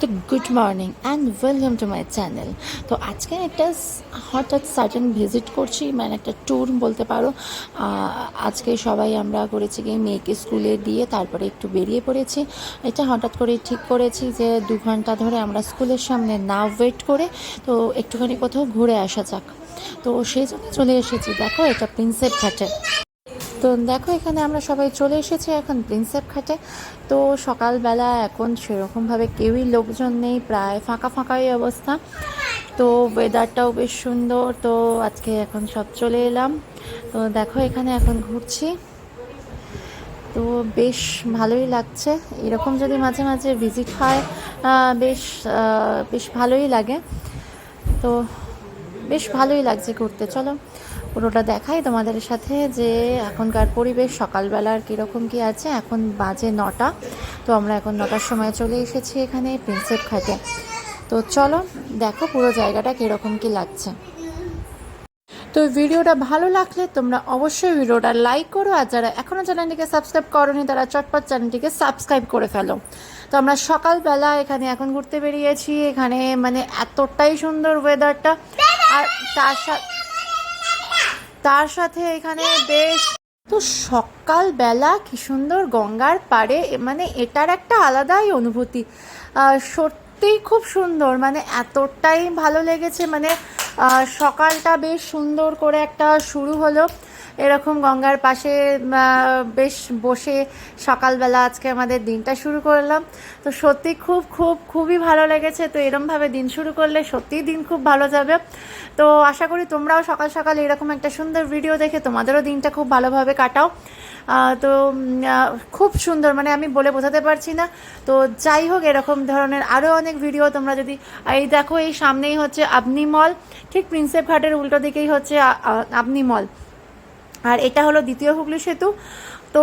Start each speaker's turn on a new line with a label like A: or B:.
A: তো good morning and welcome to my channel তো আজকে একটা হঠাৎ সাডেন ভিজিট করছি মানে একটা ট্যুর বলতে পারো। আজকে সবাই আমরা করেছি গিয়ে মেয়েকে স্কুলে দিয়ে তারপরে একটু বেরিয়ে পড়েছি। এটা হঠাৎ করে ঠিক করেছি যে দু ঘণ্টা ধরে আমরা স্কুলের সামনে না ওয়েট করে তো একটুখানি কোথাও ঘুরে আসা যাক। তো সেই জন্য চলে এসেছি। দেখো এটা প্রিন্সেপ ঘাটে। তো দেখো, এখানে আমরা সবাই চলে এসেছি এখন প্রিন্সেপ ঘাটে। তো সকালবেলা এখন সেরকমভাবে কেউই লোকজন নেই, প্রায় ফাঁকা ফাঁকাই অবস্থা। তো ওয়েদারটাও বেশ সুন্দর, তো আজকে এখন সব চলে এলাম। তো দেখো, এখানে এখন ঘুরছি। তো বেশ ভালোই লাগছে। এরকম যদি মাঝে মাঝে ভিজিট হয় বেশ বেশ ভালোই লাগে। তো বেশ ভালোই লাগছে ঘুরতে, চলো। পুরোটা দেখাই তোমাদের সাথে যে এখনকার পরিবেশ, সকালবেলার কীরকম কী আছে? এখন বাজে নটা, তো আমরা এখন নটার সময় চলে এসেছি এখানে প্রিন্সেপ ঘাটে। তো চলো, দেখো পুরো জায়গাটা কীরকম কী লাগছে। তো ভিডিওটা ভালো লাগলে তোমরা অবশ্যই ভিডিওটা লাইক করো, আর যারা এখনও চ্যানেলটিকে সাবস্ক্রাইব করোনি, তারা চটপট চ্যানেলটিকে সাবস্ক্রাইব করে ফেলো। তো আমরা সকালবেলা এখানে এখন ঘুরতে বেরিয়েছি, এখানে মানে এতটাই সুন্দর ওয়েদারটা আর তার সাথে তার সাথে এখানে বেশ তো সকালবেলা কি সুন্দর গঙ্গার পাড়ে মানে এটার একটা আলাদাই অনুভূতি। সত্যিই খুব সুন্দর মানে এতটাই ভালো লেগেছে মানে সকালটা বেশ সুন্দর করে একটা শুরু হলো। এরকম গঙ্গার পাশে বেশ বসে সকালবেলা আজকে আমাদের দিনটা শুরু করলাম। তো সত্যি খুব খুব, খুবই ভালো লেগেছে। তো এরমভাবে দিন শুরু করলে সত্যিই দিন খুব ভালো যাবে। তো আশা করি তোমরাও সকাল সকাল এরকম একটা সুন্দর ভিডিও দেখে তোমাদেরও দিনটা খুব ভালোভাবে কাটাও। তো খুব সুন্দর মানে আমি বলে বোঝাতে পারছি না। তো যাই হোক, এরকম ধরনের আরও অনেক ভিডিও তোমরা যদি, এই দেখো, এই সামনেই হচ্ছে আপনি মল ঠিক প্রিন্সেপ ঘাটের উল্টো দিকেই হচ্ছে আপনি মল আর এটা হলো দ্বিতীয় হুগলি সেতু। তো